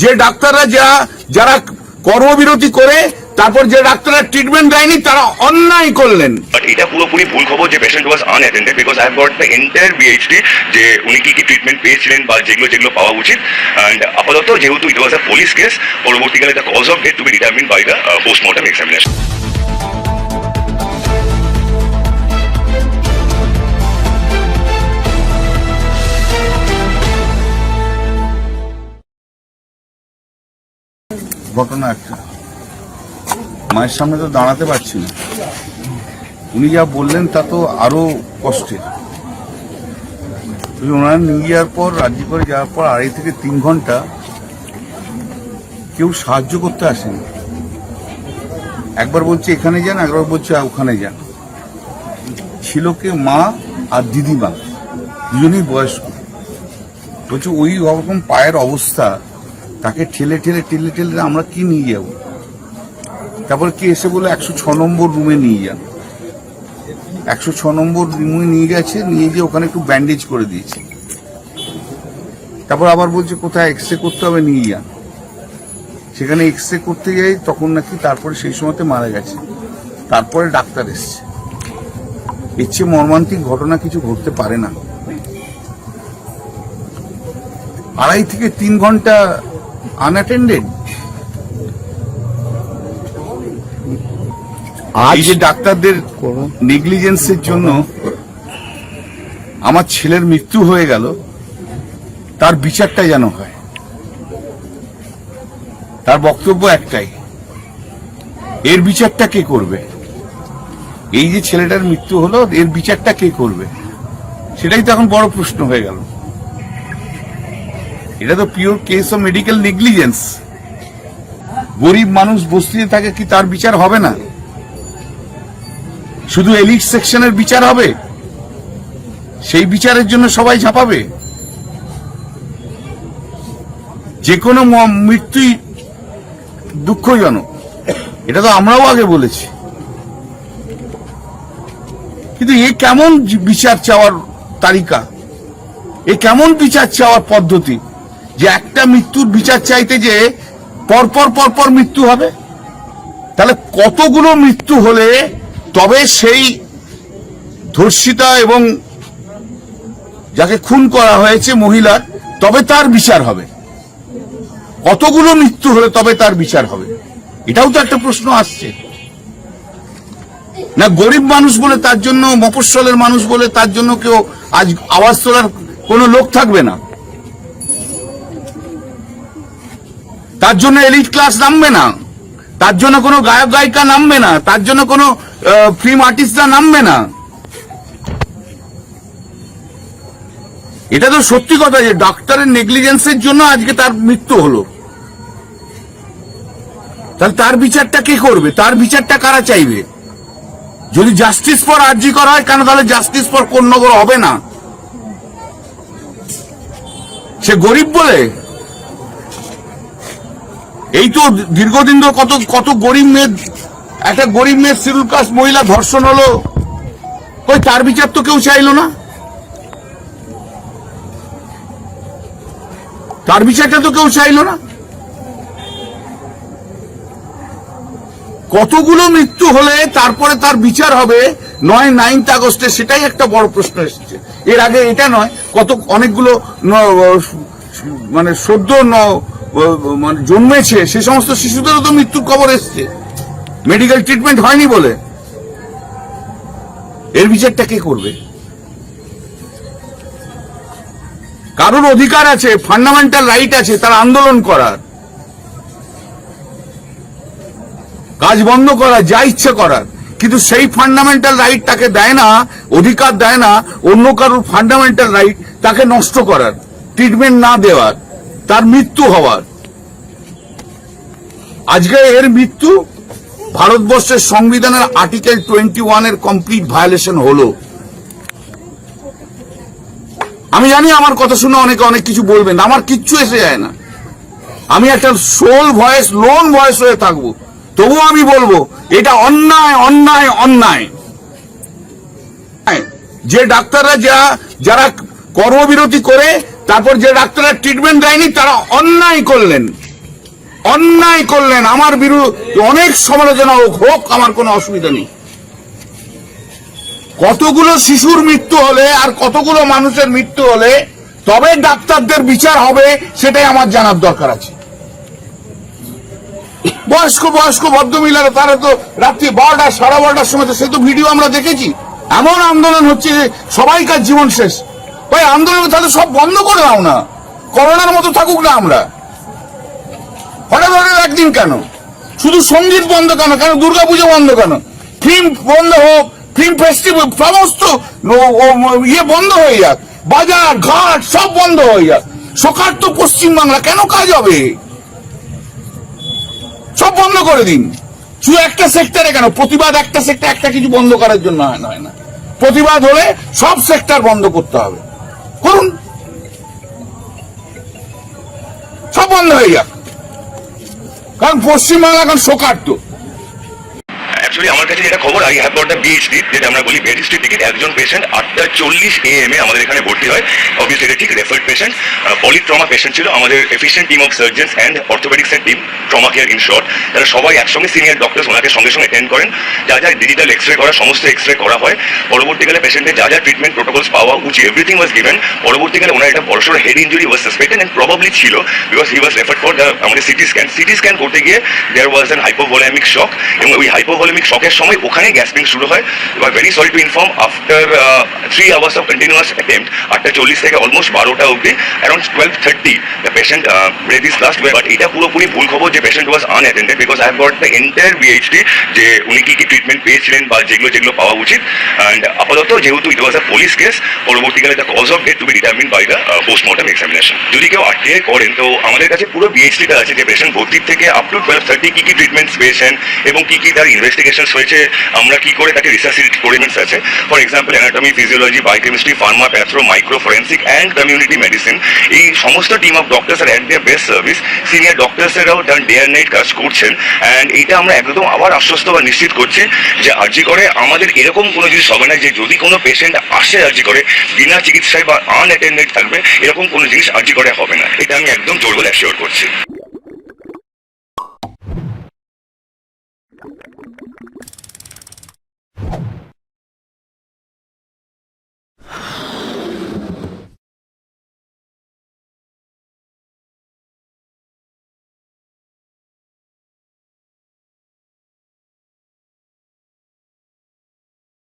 যে ডাক্তাররা যা যারা কর্মবিরতি করে, তারপর যে ডাক্তাররা ট্রিটমেন্ট দেয়নি, তারা অন্যায় করলেন। বাট এটা পুরোপুরি ভুল খবর যে patient was unattended because I have got the entire BHD যে উনি কি কি ট্রিটমেন্ট পেয়েছিলেন বা যেগুলো যেগুলো পাওয়া উচিত। অ্যান্ড আপাতত যেহেতু it was a police case পরবর্তীকালে the cause of death to be determine by the postmortem examination ঘটনা একটা। মায়ের সামনে তো দাঁড়াতে পারছি না। উনি যা বললেন তা তো আরও কষ্টের। ওনারা নিয়ে যাওয়ার পর, রাজ্য করে যাওয়ার পর আড়াই থেকে তিন ঘণ্টা কেউ সাহায্য করতে আসেনি। একবার বলছে, এখানে যান, একবার বলছে ওখানে যান। ছিল কে মা আর দিদিমা। দুজনেই বয়স্ক। বলছে, ওই রকম পায়ের অবস্থা তাকে ঠেলে ঠেলে ঠেলে ঠেলে আমরা কি নিয়ে যাব? তারপর কি এসে বলে একশো ছ নম্বর রুমে নিয়ে যান। একশো ছ নম্বর রুমে নিয়ে গেছে, নিয়ে গিয়ে ওখানে একটু ব্যান্ডেজ করে দিয়েছে। তারপর আবার বলছে, কোথায় এক্স রে করতে হবে, নিয়ে যান। সেখানে এক্স রে করতে যাই তখন নাকি তারপরে সেই সময়তে মারা গেছে। তারপরে ডাক্তার এসছে। এর চেয়ে মর্মান্তিক ঘটনা কিছু ঘটতে পারে না। আড়াই থেকে তিন ঘণ্টা আনঅ্যাটেন্ডেড এই যে ডাক্তারদের নেগলিজেন্সের জন্য আমার ছেলের মৃত্যু হয়ে গেল তার বিচারটা যেন হয়। তার বক্তব্য একটাই এর বিচারটা কে করবে? এই যে ছেলেটার মৃত্যু হলো এর বিচারটা কে করবে? সেটাই তো এখন বড় প্রশ্ন হয়ে গেল। এটা তো pure case of medical negligence গরিব মানুষ বস্তিতে থাকে কি তার বিচার হবে না? শুধু এলিট সেকশনের বিচার হবে? সেই বিচারের জন্য সবাই ঝাঁপাবে? যে কোনো মৃত্যুই দুঃখজনক। এটা তো আমরাও আগে বলেছি। কিন্তু এ কেমন বিচার চাওয়ার তালিকা? এ কেমন বিচার চাওয়ার পদ্ধতি? যে একটা মৃত্যুর বিচার চাইতে যে পরপর পরপর মৃত্যু হবে? তাহলে কতগুলো মৃত্যু হলে তবে সেই ধর্ষিতা এবং যাকে খুন করা হয়েছে মহিলার, তবে তার বিচার হবে। কতগুলো মৃত্যু হলে তবে তার বিচার হবে? এটাও তো একটা প্রশ্ন আসছে। না, গরিব মানুষ বলে তার জন্য, মফস্বলের মানুষ বলে তার জন্য কেউ আজ আওয়াজ তোলার কোনো লোক থাকবে না। তার জন্য এলিট ক্লাস নামবে না। তার জন্য কোনো গায়ক, গায়িকা নামবে না। তার জন্য কোনো ফিল্ম আর্টিস্টরা নামবে না। এটা তো সত্যি কথা যে ডাক্তারের নেগলিজেন্সের জন্য আজকে তার মৃত্যু হলো। তাহলে তার বিচারটা কে করবে? তার বিচারটা কারা চাইবে? যদি জাস্টিস ফর আর্জি করা হয়, কেন তাহলে জাস্টিস ফর কোন্নগর হবে না? সে গরিব বলে এই তো দীর্ঘদিন ধরে কত কত গরিব মেয়ে, একটা গরিব মেয়ে শিডিউল কাস্ট মহিলা ধর্ষণ হলো। কই, তার বিচার তো কেউ চাইলো না। তার বিচারটা তো কেউ চাইলো না। কতগুলো মৃত্যু হলে তারপরে তার বিচার হবে নয়, নাইনথ আগস্টে, সেটাই একটা বড় প্রশ্ন এসেছে। এর আগে এটা নয়, কত অনেকগুলো মানে সদ্য মানে জন্মেছে, সে সমস্ত শিশুদেরও তো মৃত্যুর খবর এসছে। মেডিকেল ট্রিটমেন্ট হয়নি বলে। এর বিচারটা কে করবে? কারোর অধিকার আছে ফান্ডামেন্টাল রাইট আছে, তার আন্দোলন করার। কাজ বন্ধ করা যা ইচ্ছে করার। কিন্তু সেই ফান্ডামেন্টাল রাইট তাকে দেয় না, অধিকার দেয় না, অন্য কারোর ফান্ডামেন্টাল রাইট তাকে নষ্ট করার ট্রিটমেন্ট না দেওয়ার। তার মৃত্যু হওয়ার। আজকে এর মৃত্যু ভারতবর্ষের সংবিধানের আর্টিকেল টোয়েন্টি ওয়ানের কমপ্লিট ভায়োলেশন হলো। আমি জানি আমার কথা শুনে অনেকে অনেক কিছু বলবেন, আমার কিচ্ছু এসে যায় না। আমি একটা সোল ভয়েস লোন ভয়েস হয়ে থাকব। তবুও আমি বলব, এটা অন্যায় অন্যায় অন্যায়। যে ডাক্তাররা যা যারা কর্মবিরতি করে তারপর যে ডাক্তাররা ট্রিটমেন্ট দেয়নি, তারা অন্যায় করলেন। অন্যায় করলেন। আমার বিরুদ্ধে অনেক সমালোচনা হোক হোক, আমার কোনো অসুবিধা নেই। কতগুলো শিশুর মৃত্যু হলে আর কতগুলো মানুষের মৃত্যু হলে তবে ডাক্তারদের বিচার হবে, সেটাই আমার জানার দরকার আছে। বয়স্ক বয়স্ক ভদ্রমহিলারা, তারা তো রাত্রি বারোটা, সাড়ে বারোটার সময় তো, সে তো ভিডিও আমরা দেখেছি। এমন আন্দোলন হচ্ছে যে সবাইকার জীবন শেষ। ভাই, আন্দোলন তাহলে সব বন্ধ করে দাও না। করোনার মতো থাকুক না আমরা। হঠাৎ হঠাৎ একদিন কেন? শুধু সংগীত বন্ধ কেন? কেন দুর্গাপুজো বন্ধ কেন? ফিল্ম বন্ধ হোক ফিল্ম ফেস্টিভ্যাল সমস্ত ইয়ে বন্ধ হয়ে যাক। বাজার, ঘাট, সব বন্ধ হয়ে যাক। সকার তো পশ্চিমবাংলা কেন কাজ হবে? সব বন্ধ করে দিন। শুধু একটা সেক্টরে কেন? প্রতিবাদ একটা সেক্টর একটা কিছু বন্ধ করার জন্য হয় না প্রতিবাদ হলে সব সেক্টর বন্ধ করতে হবে। করুন। সব বন্ধ হয়ে যাক। কারণ পশ্চিমবাংলা এখন শোকার্ত। অ্যাকচুয়ালি আমার কাছে যেটা খবর I have got the BHD যেটা আমরা বলি বেরিস্ট্রি টিকিট একজন পেশেন্ট আটটা চল্লিশ এএম এ আমাদের এখানে ভর্তি হয়। অবভিয়াসলি এটা ঠিক রেফার্ড পেশেন্ট পলিট্রমা পেশেন্ট ছিল, আমাদের efficient team of surgeons and অর্থোপেডিক্সের team trauma care in short তারা সবাই একসঙ্গে সিনিয়র ডক্টরস ওনাকে সঙ্গে সঙ্গে অ্যাটেন্ড করেন। যা যা ডিজিটাল এক্স রে করা, সমস্ত এক্স রে করা হয়। পরবর্তীকালে পেশেন্টের যা যা ট্রিটমেন্ট প্রোটোকলস পাওয়া উচিত এভরিথিং ওয়াজ গিভেন পরবর্তীকালে ওনার একটা বড়সড় head injury was suspected and probably ছিল because he was referred for আমাদের সিটি স্ক্যান সিটি স্ক্যান করতে গিয়ে দেয়ার ওয়াজ অ্যান হাইপোভোলেমিক শক এবং ওই হাইপোভোলেমিক শকের সময় ওখানে গ্যাসপিং শুরু হয়। এবার very sorry to inform after three hours of continuous attempt আটটা চল্লিশ থেকে অলমোস্ট বারোটা অবধি around twelve thirty the patient breathed his last but এটা পুরোপুরি ভুল খবর যে patient was unattended because I have got the entire BHD যে উনি কি কি ট্রিটমেন্ট পেয়েছিলেন বা যেগুলো যেগুলো পাওয়া উচিত। অ্যান্ড আপাতত যেহেতু it was a police case পরবর্তীকালে the cause of death to be determine by the postmortem examination যদি কেউ আরটিআই করেন, তো আমাদের কাছে পুরো বিএইচডিটা আছে যে পেশেন্ট ভর্তির থেকে আপ টু টুয়েলভ থার্টি কি কি ট্রিটমেন্টস পেয়েছেন এবং কি কি তার ইনভেস্টিগেশন হয়েছে, আমরা কি করে তাকে রিসার্চ এক্সপেরিমেন্টস আছে for example anatomy physiology biochemistry pharma patho micro forensic and community medicine এই সমস্ত team of doctors are at their best service senior ডক্টর্সেরাও done day and night কাজ করছেন। অ্যান্ড এইটা আমরা একদম আবার আশ্বস্ত বা নিশ্চিত করছি যে আর্জি করে আমাদের এরকম কোনো জিনিস হবে না যে যদি কোনো পেশেন্ট আসে আর্জি করে, বিনা চিকিৎসায় বা আনঅ্যাটেন্ডেড থাকবে, এরকম কোনো জিনিস আর্জি করে হবে না। এটা আমি একদম জোর বলে অ্যাসিওর করছি।